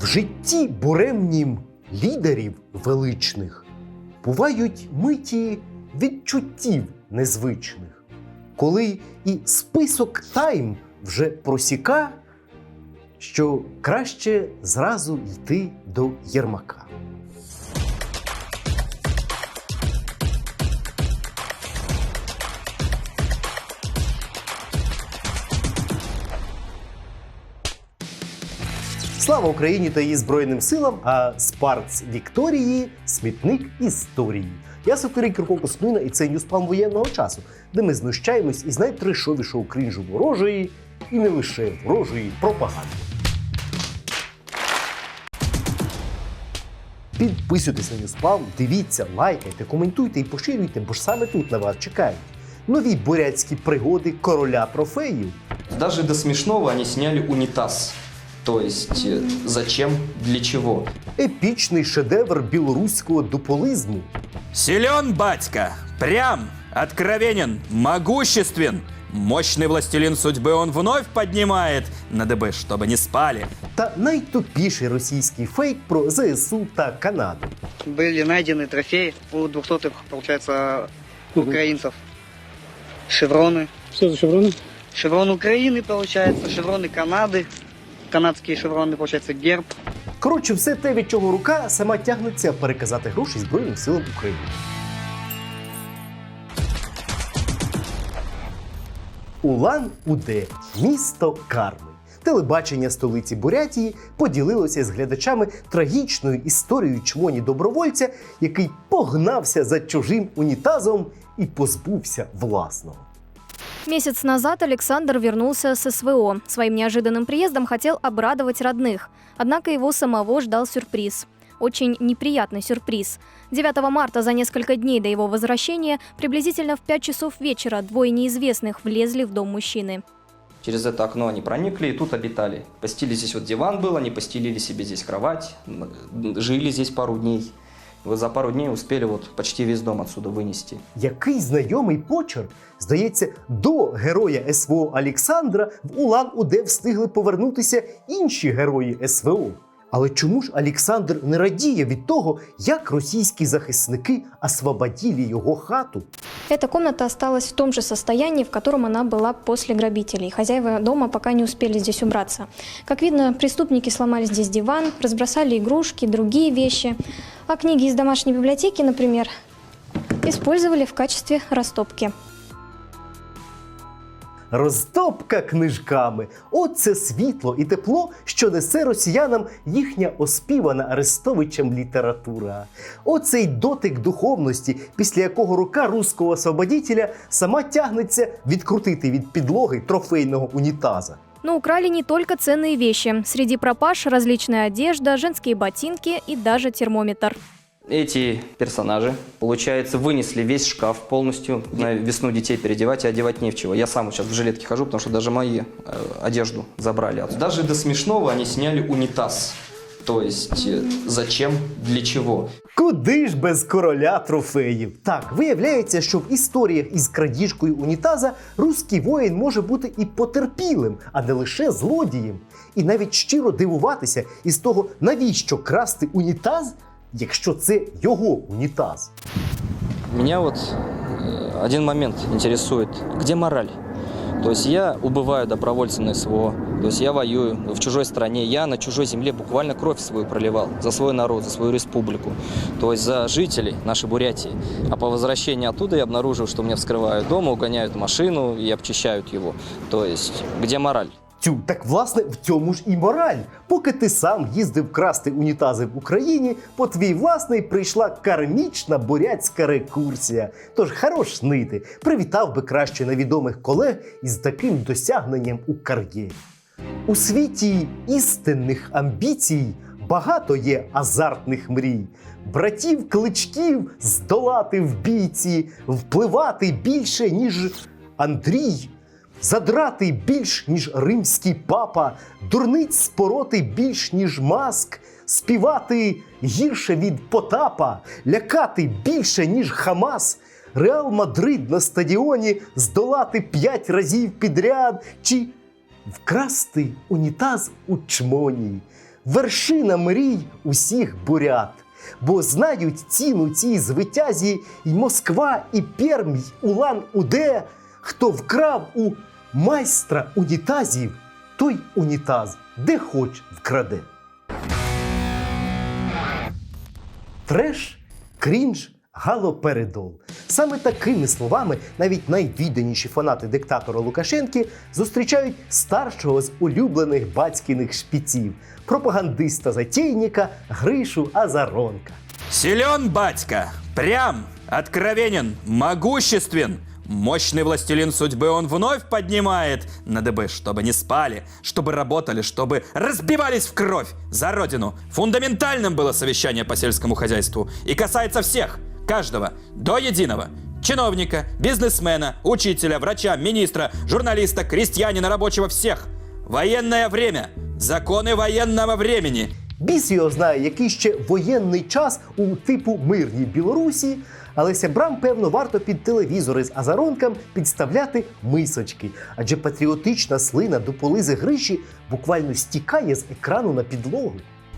В житті буремнім лідерів величних бувають миті відчуттів незвичних, коли і список тайм вже просіка, що краще зразу йти до Єрмака. Слава Україні та її Збройним силам, а Спарц Вікторії смітник історії. Я Сокирій Кирко Космина і це Ньюспам воєнного часу, де ми знущаємось із найтрешовішого крінжу ворожої і не лише ворожої пропаганди. Підписуйтесь на Ньюспам, дивіться, лайкайте, коментуйте і поширюйте, бо ж саме тут на вас чекають нові бурятські пригоди короля трофеїв. Даже до смешного они сняли унитаз. То есть э, зачем, для чего? епічний шедевр білоруського дуполизму. Силен батька, прям, откровенен, могуществен. Мощный властелин судьбы он вновь поднимает на ДБ, чтобы не спали. та найтупіший російський фейк про ЗСУ та Канаду. были найдены трофеи у двухсотых, получается, украинцев. Шевроны. Что за шевроны? Шеврон Украины, получается, шевроны Канады. Канадские шевроны, получается, герб. Коротше, все те, від чого рука сама тягнеться переказати гроші Збройним силам України. Улан-Удэ – місто карми. Телебачення столиці Бурятії поділилося з глядачами трагічною історією чмоні добровольця, який погнався за чужим унітазом і позбувся власного. Месяц назад Александр вернулся с СВО. Своим неожиданным приездом хотел обрадовать родных. Однако его самого ждал сюрприз. Очень неприятный сюрприз. 9 марта, за несколько дней до его возвращения, приблизительно в 5 часов вечера двое неизвестных влезли в дом мужчины. Через это окно они проникли и тут обитали. Постели здесь вот диван был, они постелили себе здесь кровать, жили здесь пару дней. Вот за пару дней успели вот почти весь дом отсюда вынести. Який знайомий почерк, здається, до героя СВО Олександра в Улан-Удэ встигли повернутися інші герої СВО. Але чому ж Олександр не радіє від того, як російські захисники освободили його хату? Эта комната осталась в том же состоянии, в котором она была после грабителей. Хозяева дома пока не успели здесь убраться. Как видно, преступники сломали здесь диван, разбросали игрушки, другие вещи. А книги из домашней библиотеки, например, использовали в качестве растопки. Розтопка книжками оце світло і тепло, що несе росіянам їхня оспівана Арестовичем література. Оцей дотик духовності, після якого рука руського освободітеля сама тягнеться відкрутити від підлоги трофейного унітаза. Но украли не только ценные вещи. Среди пропаж различная одежда, женские ботинки и даже термометр. Эти персонажи, получается, вынесли весь шкаф полностью. На весну детей переодевать и одевать не в чего. Я сам сейчас в жилетке хожу, потому что даже мои э, одежду забрали. отсюда. Даже до смешного они сняли унитаз. То есть э, зачем, для чего? Куди ж без короля трофеїв? Так, виявляється, що в історіях із крадіжкою унітаза руський воїн може бути і потерпілим, а не лише злодієм. І навіть щиро дивуватися із того, навіщо красти унітаз, якщо це його унітаз. Меня вот э, один момент интересует. Где мораль? То есть я убываю добровольцем на СВО, то есть я воюю в чужой стране, я на чужой земле буквально кровь свою проливал за свой народ, за свою республику, то есть за жителей нашей Бурятии. А по возвращении оттуда я обнаружил, что мне вскрывают дома, угоняют машину и обчищают его. То есть где мораль? Тю, так власне в цьому ж і мораль. Поки ти сам їздив красти унітази в Україні, по твій власний прийшла кармічна бурятська рекурсія. Тож хорош нити, привітав би краще невідомих колег із таким досягненням у кар'єрі. У світі істинних амбіцій багато є азартних мрій. Братів кличків здолати в бійці, впливати більше, ніж Андрій. Задрати більш, ніж римський папа, дурниць спороти більш, ніж маск, співати гірше від Потапа, лякати більше, ніж Хамас, Реал Мадрид на стадіоні здолати п'ять разів підряд, чи вкрасти унітаз у чмоні, вершина мрій усіх бурят. Бо знають ціну цій звитязі і Москва, і Пермь, й Улан-Уде, хто вкрав у майстра унітазів, той унітаз де хоч вкраде. Треш, крінж, галоперидол. Саме такими словами навіть найвідданіші фанати диктатора Лукашенки зустрічають старшого з улюблених батькіних шпіців, пропагандиста затейника Гришу Азаронка. Силен батька, прям, откровенен, могуществен. Мощный властелин судьбы он вновь поднимает на ДБ, чтобы не спали, чтобы работали, чтобы разбивались в кровь за родину. Фундаментальным было совещание по сельскому хозяйству и касается всех, каждого, до единого. Чиновника, бизнесмена, учителя, врача, министра, журналиста, крестьянина, рабочего, всех. Военное время. Законы военного времени. Біс його знає, який ще воєнний час у типу мирній Білорусі, але сябрам, певно, варто під телевізори з Азаронкам підставляти мисочки, адже патріотична слина до полизи Гриші буквально стікає з екрану на підлогу.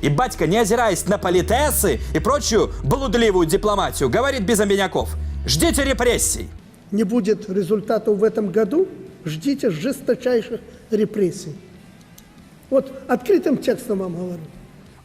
И батька, не озираясь на политесы и прочую блудливую дипломатию, говорит без обиняков. Ждите репрессий. не будет результатов в этом году, ждите жесточайших репрессий. Вот открытым текстом вам говорю.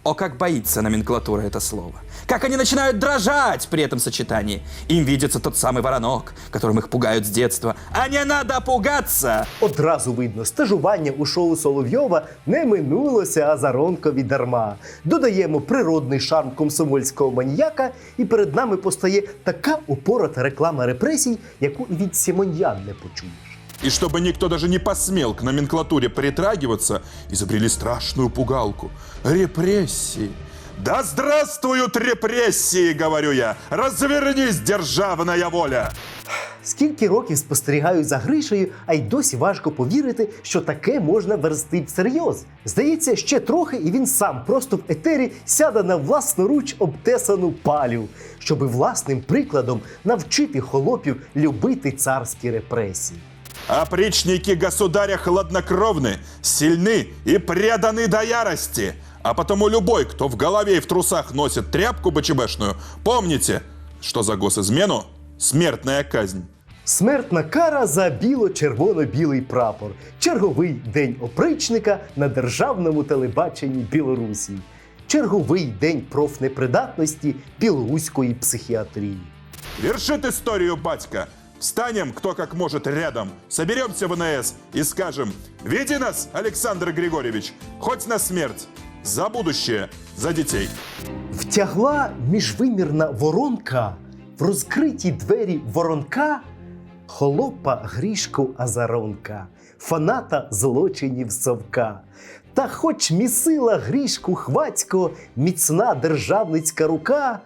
О, как боится номенклатура это слово. Как они начинают дрожать при этом сочетании. Им видится тот самый воронок, которым их пугают с детства. А не надо пугаться! Одразу видно, стажування у шоу Соловйова не минулося Азаронкові дарма. Додаємо природний шарм комсомольського маніяка, і перед нами постає така упорота реклама репресій, яку і від Сімоньян не почуєш. И чтобы никто даже не посмел к номенклатуре притрагиваться, изобрели страшную пугалку. Репрессии. Да здравствуют репрессии, говорю я! Развернись, державная воля! Скільки років спостерігаю за Гришею, а й досі важко повірити, що таке можна версти всерйоз. Здається, ще трохи, і він сам просто в етері сяде на власноруч обтесану палю, щоби власним прикладом навчити холопів любити царські репресії. Опричники государя хладнокровны, сильны и преданы до ярости. А потому любой, кто в голове и в трусах носит тряпку БЧБшную, помните, что за госизмену смертная казнь. Смертна кара за біло-червоно-білий прапор. Черговий день опричника на державному телебаченні Білорусі. Черговий день профнепридатності білоруської психіатрії. Вершит историю батька. Встанем, кто как может, рядом. Соберемся в НС и скажем «Веди нас, Александр Григорьевич, хоть на смерть. За будущее, за детей». Втягла міжвимірна воронка в розкриті двері воронка холопа Грішку Азаронка, фаната злочинів совка. Та хоч місила Грішку хвацько, міцна державницька рука,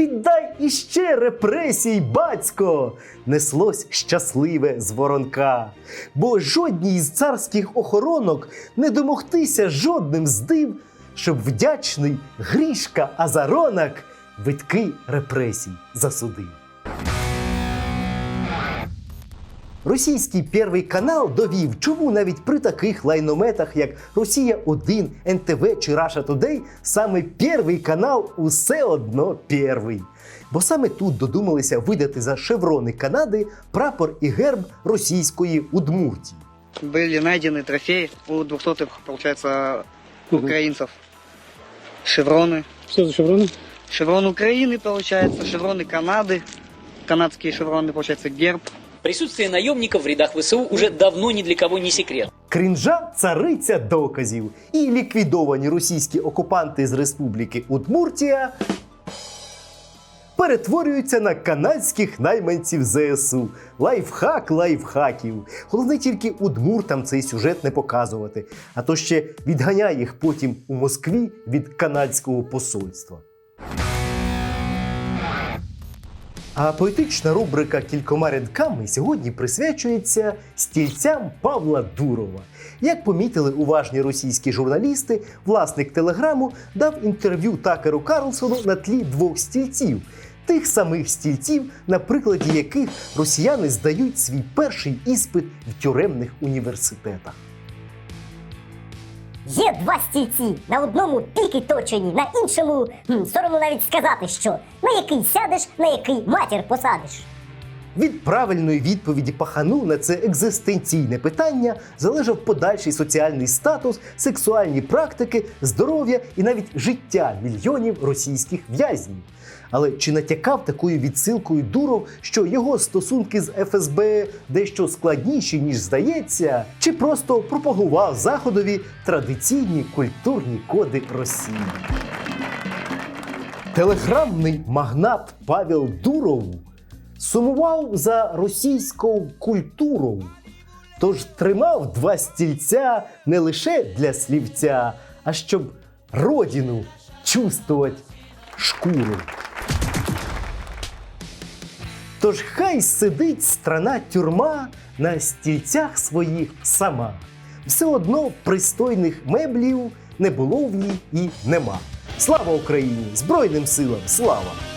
піддай іще репресій, батько, неслось щасливе з воронка. Бо жодній з царських охоронок не домогтися жодним здив, щоб вдячний Грішка Азаронак витки репресій засудив. Російський Первий канал довів, чому навіть при таких лайнометах, як Росія 1 НТВ чи Раша Today, саме Первий канал усе одно первий. Бо саме тут додумалися видати за шеврони Канади прапор і герб російської Удмуртії. Были найдены трофеи у 200 получается, украинцев. Шевроны. Что за шевроны? Шеврон Украины, получается, шевроны Канады. Канадские шевроны, получается, герб. Присутствие наемников в рядах ВСУ уже давно ни для кого не секрет. Крінжа цариця доказів. І ліквідовані російські окупанти з республіки Удмуртія перетворюються на канадських найманців ЗСУ. Лайфхак лайфхаків. Головне тільки удмуртам цей сюжет не показувати, а то ще відганяє їх потім у Москві від канадського посольства. А поетична рубрика кількома рядками сьогодні присвячується стільцям Павла Дурова. Як помітили уважні російські журналісти, власник телеграму дав інтерв'ю Такеру Карлсону на тлі двох стільців. Тих самих стільців, на прикладі яких росіяни здають свій перший іспит в тюремних університетах. Є два стільці. На одному піки точені, на іншому хм, соромно навіть сказати, що на який сядеш, на який матір посадиш. Від правильної відповіді пахану на це екзистенційне питання залежав подальший соціальний статус, сексуальні практики, здоров'я і навіть життя мільйонів російських в'язнів. Але чи натякав такою відсилкою Дуров, що його стосунки з ФСБ дещо складніші, ніж здається, чи просто пропагував заходові традиційні культурні коди Росії? Телеграмний магнат Павел Дуров сумував за російською культурою, тож тримав два стільця не лише для слівця, а щоб родину чувствувати шкуру. Тож хай сидить страна тюрма на стільцях своїх сама. Все одно пристойних меблів не було в ній і нема. Слава Україні! Збройним силам! Слава!